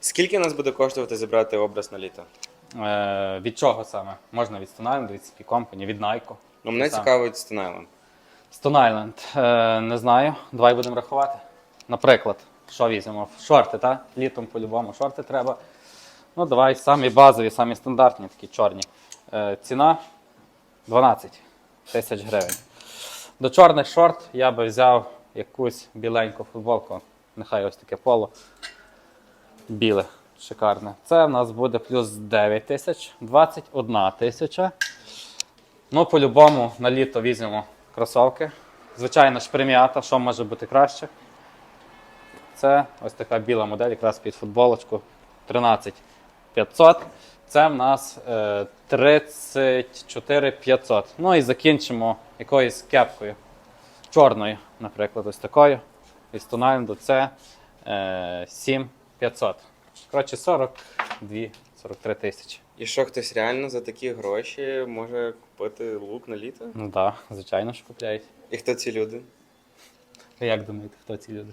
Скільки нас буде коштувати зібрати образ на літо? Е, від чого саме? Можна від Stone Island, від CP Company, від Nike. Ну, мене Так. цікавить Stone Island. Stone Island, е, не знаю. Давай будемо рахувати. Наприклад, що візьмемо? Шорти, так? Літом по-любому шорти треба. Ну, давай самі базові, самі стандартні, такі чорні. Е, ціна 12 тисяч гривень. До чорних шорт я би взяв якусь біленьку футболку. Нехай ось таке поло. Біле, шикарне. Це в нас буде плюс 9 тисяч, 21 тисяча. Ну, по-любому на літо візьмемо кросовки. Звичайно ж, преміата, що може бути краще. Це ось така біла модель, якраз під футболочку 13 500. Це в нас е, 34 500. Ну і закінчимо якоюсь кепкою. Чорною, наприклад, ось такою. І Із тональнду це е, 7 500. Коротше, 42-43 тисячі. І що хтось реально за такі гроші може купити лук на літо? Ну так, да, звичайно що купляють. І хто ці люди? Як думаєте, хто ці люди?